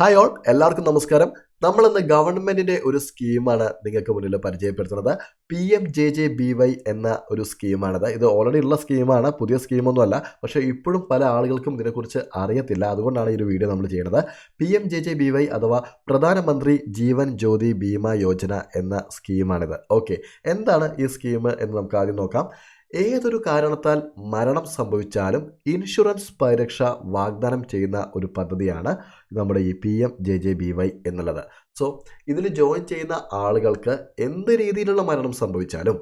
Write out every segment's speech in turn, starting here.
Hi all എല്ലാവർക്കും നമസ്കാരം. നമ്മൾ ഇന്ന് ഗവൺമെന്റിന്റെ ഒരു സ്കീമാണ് നിങ്ങൾക്ക് മുന്നിൽ പരിചയപ്പെടുത്തുന്നത്. P M J J B Y എന്ന ഒരു സ്കീമാണിത് ഇത് ഓൾറെഡി ഉള്ള സ്കീമാണ് പുതിയ സ്കീമൊന്നും അല്ല പക്ഷേ ഇപ്പോഴും പല ആളുകൾക്കും ഇതിനെക്കുറിച്ച് അറിയത്തില്ല. അതുകൊണ്ടാണ് ഈ ഒരു വീഡിയോ നമ്മൾ ചെയ്യുന്നത്. P M J J B Y അഥവാ പ്രധാനമന്ത്രി ജീവൻ ജ്യോതി ബീമ യോജന എന്ന സ്കീമാണിത്. ഓക്കെ എന്താണ് ഈ സ്കീം എന്ന് നമുക്ക് ആദ്യം നോക്കാം. ഏതൊരു കാരണത്താൽ മരണം സംഭവിച്ചാലും ഇൻഷുറൻസ് പരിരക്ഷ വാഗ്ദാനം ചെയ്യുന്ന ഒരു പദ്ധതിയാണ് നമ്മുടെ ഈ P M J J B Y എന്നുള്ളത്. സോ ഇതിൽ ജോയിൻ ചെയ്യുന്ന ആളുകൾക്ക് എന്ത് രീതിയിലുള്ള മരണം സംഭവിച്ചാലും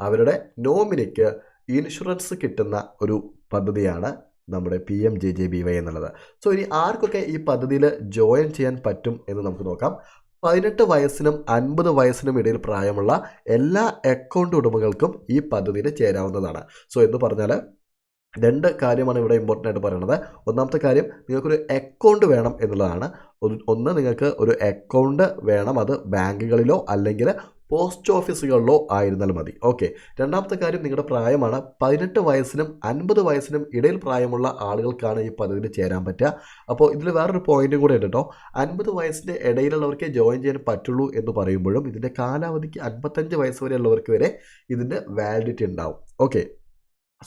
അവരുടെ നോമിനിക്ക് ഇൻഷുറൻസ് കിട്ടുന്ന ഒരു പദ്ധതിയാണ് നമ്മുടെ P M J J B Y എന്നുള്ളത്. സോ ഇനി ആർക്കൊക്കെ ഈ പദ്ധതിയിൽ ജോയിൻ ചെയ്യാൻ പറ്റും എന്ന് നമുക്ക് നോക്കാം. പതിനെട്ട് വയസ്സിനും അൻപത് വയസ്സിനും ഇടയിൽ പ്രായമുള്ള എല്ലാ അക്കൗണ്ട് ഉടമകൾക്കും ഈ പദ്ധതിയിൽ ചേരാവുന്നതാണ്. സോ എന്ന് പറഞ്ഞാൽ രണ്ട് കാര്യമാണ് ഇവിടെ ഇമ്പോർട്ടന്റ് ആയിട്ട് പറയുന്നത് ഒന്നാമത്തെ കാര്യം നിങ്ങൾക്കൊരു അക്കൗണ്ട് വേണം എന്നുള്ളതാണ്. ഒന്ന് നിങ്ങൾക്ക് ഒരു അക്കൗണ്ട് വേണം അത് ബാങ്കുകളിലോ അല്ലെങ്കിൽ പോസ്റ്റ് ഓഫീസുകളിലോ ആയിരുന്നാൽ മതി. ഓക്കെ. രണ്ടാമത്തെ കാര്യം നിങ്ങളുടെ പ്രായമാണ്. പതിനെട്ട് വയസ്സിനും അൻപത് വയസ്സിനും ഇടയിൽ പ്രായമുള്ള ആളുകൾക്കാണ് ഈ പദവിയിൽ ചേരാൻ പറ്റുക. അപ്പോൾ ഇതിൽ വേറൊരു പോയിന്റും കൂടെ ഉണ്ട് കേട്ടോ. അൻപത് വയസ്സിന്റെ ഇടയിലുള്ളവർക്കേ ജോയിൻ ചെയ്യാൻ പറ്റുള്ളൂ എന്ന് പറയുമ്പോഴും ഇതിന്റെ കാലാവധിക്ക് അൻപത്തഞ്ച് വയസ്സ് വരെയുള്ളവർക്ക് വരെ ഇതിന്റെ വാലിഡിറ്റി ഉണ്ടാവും. ഓക്കെ.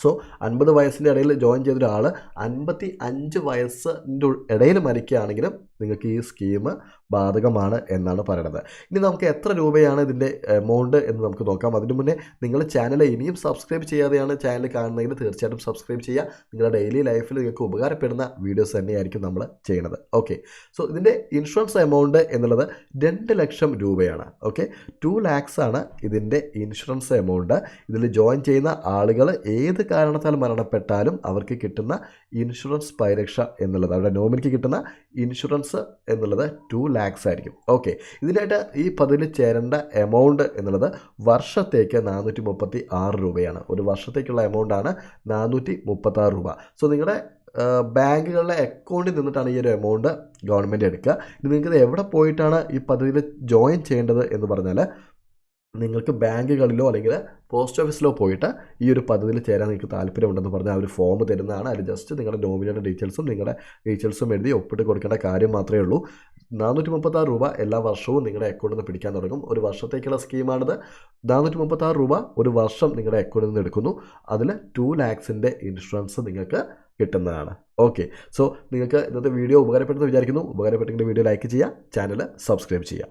സോ അൻപത് വയസ്സിന്റെ ഇടയിൽ ജോയിൻ ചെയ്ത ഒരാൾ അൻപത്തി അഞ്ച് വയസ്സിന്റെ ഇടയിൽ മരിക്കുകയാണെങ്കിലും നിങ്ങൾക്ക് ഈ സ്കീം ബാധകമാണ് എന്നാണ് പറയുന്നത് ഇനി നമുക്ക് എത്ര രൂപയാണ് ഇതിന്റെ എമൗണ്ട് എന്ന് നമുക്ക് നോക്കാം. അതിനു മുന്നേ നിങ്ങൾ ചാനൽ ഇനിയും സബ്സ്ക്രൈബ് ചെയ്യാതെയാണ് ചാനൽ കാണുന്നതെങ്കിൽ തീർച്ചയായിട്ടും സബ്സ്ക്രൈബ് ചെയ്യുക. നിങ്ങളുടെ ഡെയിലി ലൈഫിൽ നിങ്ങൾക്ക് ഉപകാരപ്പെടുന്ന വീഡിയോസ് തന്നെയായിരിക്കും നമ്മൾ ചെയ്യുന്നത് ഓക്കെ സോ ഇതിന്റെ ഇൻഷുറൻസ് എമൗണ്ട് എന്നുള്ളത് രണ്ട് ലക്ഷം രൂപയാണ്. ഓക്കെ ടു ലാക്സ് ആണ് ഇതിന്റെ ഇൻഷുറൻസ് എമൗണ്ട് ഇതിൽ ജോയിൻ ചെയ്യുന്ന ആളുകൾ ഏത് കാരണത്താൽ മരണപ്പെട്ടാലും അവർക്ക് കിട്ടുന്ന ഇൻഷുറൻസ് പരിരക്ഷ എന്നുള്ളത് അവരുടെ നോമിനിക്ക് കിട്ടുന്ന ഇൻഷുറൻസ് എന്നുള്ളത് ടു ലാക്സ് ആയിരിക്കും. ഓക്കെ ഇതിനായിട്ട് ഈ പതിന് ചേരേണ്ട എമൗണ്ട് എന്നുള്ളത് വർഷത്തേക്ക് നാനൂറ്റി മുപ്പത്തി ആറ് രൂപയാണ്. ഒരു വർഷത്തേക്കുള്ള എമൗണ്ടാണ് നാനൂറ്റി മുപ്പത്തി ആറ് രൂപ സോ നിങ്ങളുടെ ബാങ്കുകളിലെ അക്കൗണ്ടിൽ നിന്നിട്ടാണ് ഈ ഒരു എമൗണ്ട് ഗവൺമെന്റ് എടുക്കുക. ഇനി നിങ്ങൾക്ക് എവിടെ പോയിട്ടാണ് ഈ പദ്ധതിയിൽ ജോയിൻ ചെയ്യേണ്ടത് എന്ന് പറഞ്ഞാൽ നിങ്ങൾക്ക് ബാങ്കുകളിലോ അല്ലെങ്കിൽ പോസ്റ്റ് ഓഫീസിലോ പോയിട്ട് ഈ ഒരു പദ്ധതിയിൽ ചേരാൻ നിങ്ങൾക്ക് താല്പര്യമുണ്ടെന്ന് പറഞ്ഞാൽ ആ ഒരു ഫോം തരുന്നതാണ്. അതിൽ ജസ്റ്റ് നിങ്ങളുടെ നോമിനിയുടെ ഡീറ്റെയിൽസും നിങ്ങളുടെ ഡീറ്റെയിൽസും എഴുതി ഒപ്പിട്ട് കൊടുക്കേണ്ട കാര്യം മാത്രമേ ഉള്ളൂ. നാനൂറ്റി മുപ്പത്താറ് രൂപ എല്ലാ വർഷവും നിങ്ങളുടെ അക്കൗണ്ടിൽ നിന്ന് പിടിക്കാൻ തുടങ്ങും. ഒരു വർഷത്തേക്കുള്ള സ്കീമാണിത് നാനൂറ്റി മുപ്പത്താറ് രൂപ ഒരു വർഷം നിങ്ങളുടെ അക്കൗണ്ടിൽ നിന്ന് എടുക്കുന്നു. അതിൽ ടു ലാക്സിന്റെ ഇൻഷുറൻസ് നിങ്ങൾക്ക് കിട്ടുന്നതാണ്. ഓക്കെ സോ നിങ്ങൾക്ക് ഇന്നത്തെ വീഡിയോ ഉപകാരപ്പെട്ടെന്ന് വിചാരിക്കുന്നു. ഉപകാരപ്പെട്ടെങ്കിൽ വീഡിയോ ലൈക്ക് ചെയ്യുക. ചാനൽ സബ്സ്ക്രൈബ് ചെയ്യുക.